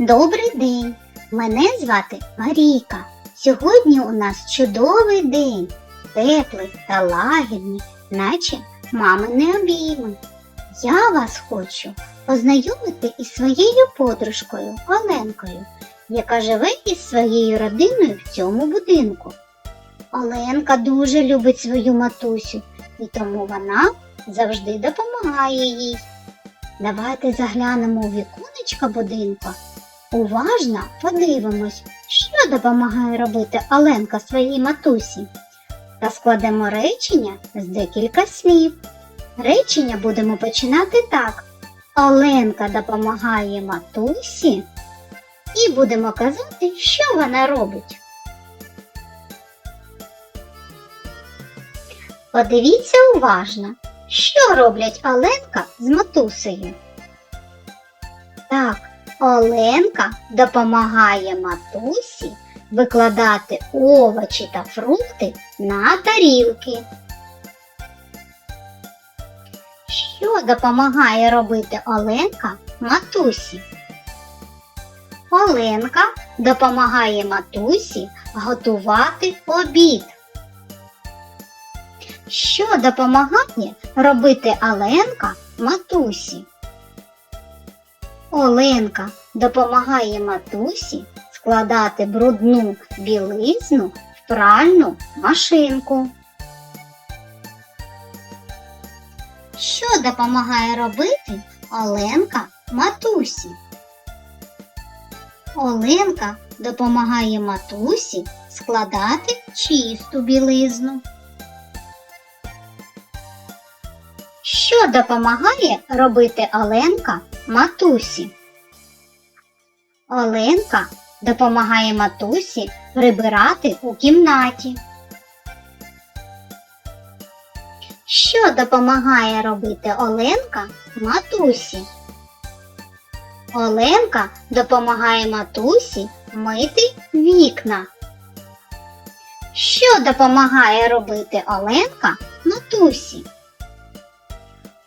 Добрий день! Мене звати Марійка. Сьогодні у нас чудовий день, теплий та лагідний, наче мамини обійми. Я вас хочу познайомити із своєю подружкою Оленкою, яка живе із своєю родиною в цьому будинку. Оленка дуже любить свою матусю, і тому вона завжди допомагає їй. Давайте заглянемо у віконечко будинку. Уважно подивимось, що допомагає робити Оленка своїй матусі. Та складемо речення з декілька слів. Речення будемо починати так. Оленка допомагає матусі і будемо казати, що вона робить. Подивіться уважно, що роблять Оленка з матусею. Так, Оленка допомагає матусі викладати овочі та фрукти на тарілки. Що допомагає робити Оленка матусі? Оленка допомагає матусі готувати обід. Що допомагає робити Оленка матусі? Оленка допомагає матусі складати брудну білизну в пральну машинку. Що допомагає робити Оленка матусі? Оленка допомагає матусі складати чисту білизну. Що допомагає робити Оленка матусі? Оленка допомагає матусі прибирати у кімнаті. Що допомагає робити Оленка матусі? Оленка допомагає матусі мити вікна. Що допомагає робити Оленка матусі?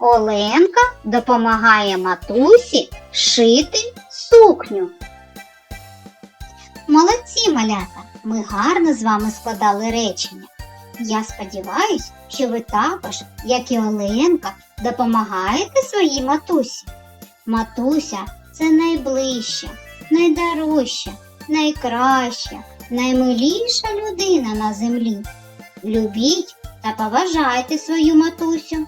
Оленка допомагає матусі шити сукню. Молодці, малята! Ми гарно з вами складали речення. Я сподіваюсь, що ви також, як і Оленка, допомагаєте своїй матусі. Матуся це найближча, найдорожча, найкраща, наймиліша людина на землі. Любіть та поважайте свою матусю.